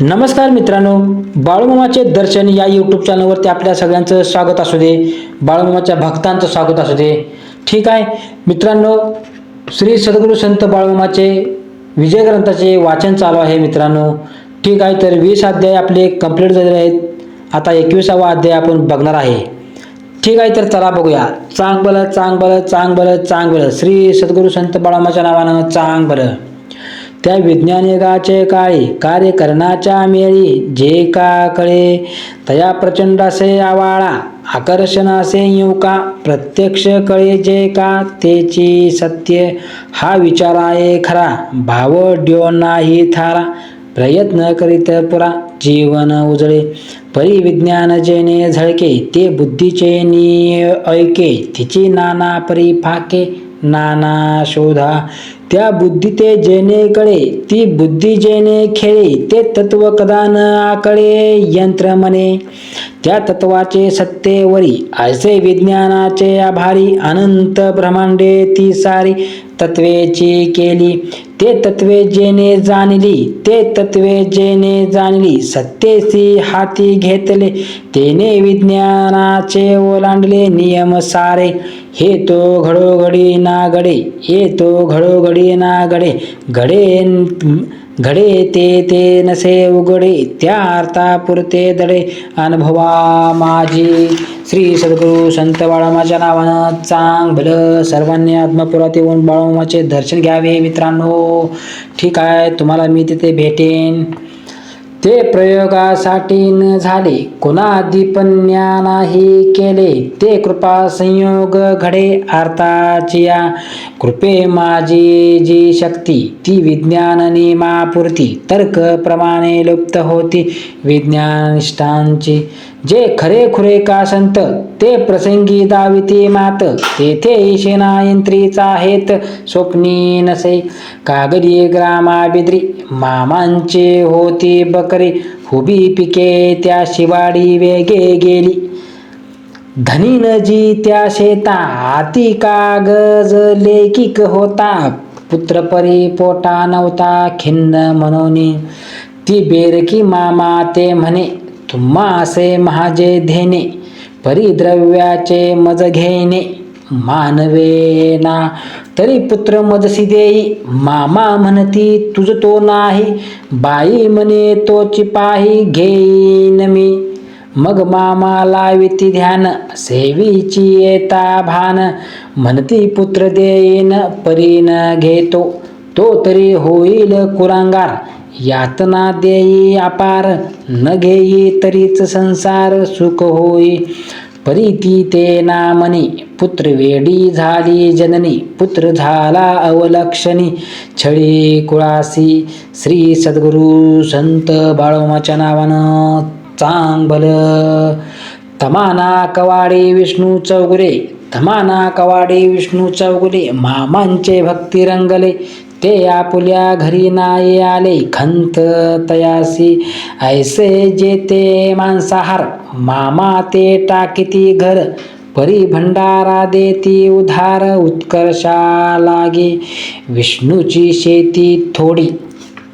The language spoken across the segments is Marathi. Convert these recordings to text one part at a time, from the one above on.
नमस्कार मित्रांनो बाळूमामाचे दर्शन या यूट्यूब चॅनलवरती आपल्या सगळ्यांचं स्वागत असू दे बाळूमामाच्या भक्तांचं स्वागत असू दे. ठीक आहे मित्रांनो श्री सद्गुरू संत बाळूमामाचे विजय ग्रंथाचे वाचन चालू आहे मित्रांनो. ठीक आहे तर वीस अध्याय आपले कंप्लीट झालेले आहेत. आता एकविसावा अध्याय आपण बघणार आहे. ठीक आहे तर चला बघूया. चांग बलं चांग बलं चांग बलं चांग बलं श्री सद्गुरू संत बाळूमाच्या नावानं चांग बलं त्या विज्ञानिकाचे काळी कार्य करण्याच्या मेळी जे का कळे? तया प्रचंड असे आवाळा आकर्षण असे युका प्रत्यक्ष कळे जे का? तेची सत्य हा विचार आहे खरा भाव ड्यो नाही थारा प्रयत्न करीत पुरा जीवन उजळे. परी विज्ञान जेने झळके ते बुद्धीचे नि ऐके तिची नाना परी फाके नाना शोधा. त्या बुद्धी ते जेने कळे ती बुद्धी जेने खेळे ते तत्व कदा न आकळे यंत्र मने त्या तत्वाचे सत्तेवरी असे विज्ञानाचे आभारी अनंत ब्रह्मांडे ती सारी तत्वेची केली. ते तत्वे जेने जाणली ते तत्वे जेने जाणली सत्तेसी हाती घेतले तेने विज्ञानाचे ओलांडले नियम सारे. हे तो घडोघडी ना घडे हे तो घडोघडी येना घडे घडे घडे ते ते नसे उघडे त्या अर्थापुरते दडे. अनुभवा माझी श्री सद्गुरू संत बाळामाच्या नावानं चांग भलं सर्वांनी आत्मपुरात येऊन बाळामाचे दर्शन घ्यावे मित्रांनो. ठीक आहे तुम्हाला मी तिथे भेटेन. ते प्रयोगासाठी न झाले कोणाधिपन्या नाही केले. ते कृपा संयोग घडे अर्थाचिया. कृपे माझी जी शक्ती ती विज्ञान नियमापुरती तर्क प्रमाणे लुप्त होती विज्ञानिष्ठांची. जे खरे खुरे का संत ते प्रसंगी दाविती मात. तेथे शेना यंत्रीचा हेत स्वप्नी नसे. कागदी ग्रामा बिद्री मामांचे होती बकरी. हुबी पिके त्या शिवाडी वेगे गेली. धनीन जी त्या शेता हाती कागज लेखिक होता. पुत्र परी पोटा नव्हता खिन्न म्हणून. ती बेरकी मामा ते म्हणे तुम्हा असे महाजे धेने परिद्रव्याचे मज घेणे मानवे ना तरी पुत्र मजसी देई मामा म्हणती तुझ तो नाही बाई म्हणे तोची पाही घेईन मी. मग मामा लाविती ध्यान सेवीची येता भान म्हणती पुत्र देईन परीन घेतो तो तरी होईल कुरांगार. यातना देई अपार न घेई तरीच संसार सुख होई. परीती ते नामनी पुत्र वेडी झाली जननी पुत्र झाला अवलक्षणी. छळी कुळासी श्री सद्गुरू संत बाळोमाच्या नावानं चांग तमाना कवाडे विष्णू चौगुले तमाना कवाडे विष्णू चौगुले मामांचे भक्ती रंगले ते आपुल्या घरी नाही आले. खंत तयासी. ऐसे जे ते मांसाहार. मामा ते टाकीती घर. परी भंडारा देती उधार. उत्कर्षा लागे विष्णूची शेती थोडी.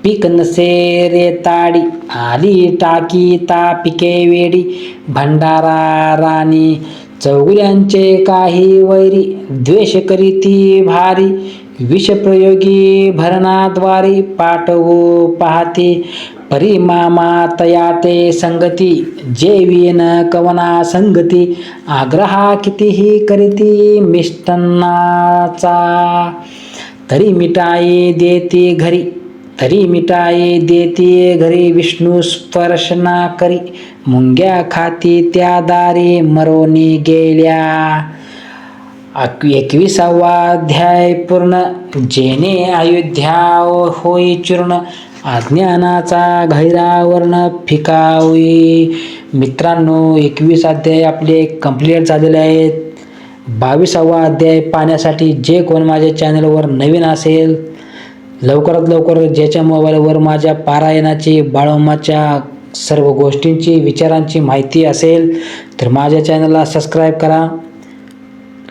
पीक नसे रे ताडी. आली टाकी ता पिके वेडी. भंडारा राणी. चौगुल्यांचे काही वैरी. द्वेष करीती भारी. विषप्रयोगी भरणाद्वारी पाठवू पाहते परिमामा तया ते संगती जेवीन कवना संगती आग्रहा कितीही करीती मिष्टन्नाचा. तरी मिठाई देती घरी तरी मिठाई देते घरी विष्णू स्पर्शना करी मुंग्या खाती त्या दारी मरोनी गेल्या. अध्याय पूर्ण. जेने अयोध्या होई चूर्ण. अज्ञानाचा गैरावर्ण फिकावी मित्रांनो एकवीस अध्याय आपले कंप्लीट झालेले आहेत. बावीसावा अध्याय पाहण्यासाठी जे कोण माझ्या चॅनलवर नवीन असेल लवकरात लवकर ज्याच्या मोबाईलवर माझ्या पारायणाची बाळोमाच्या सर्व गोष्टींची विचारांची माहिती असेल तर माझ्या चॅनलला सबस्क्राईब करा.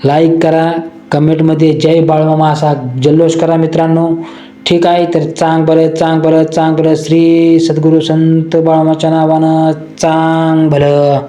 लाईक करा कमेंटमध्ये जय बाळमामा असा जल्लोष करा मित्रांनो. ठीक आहे तर चांग भलं चांग भलं चांग भलं. श्री सद्गुरू संत बाळमाच्या नावानं चांग भलं.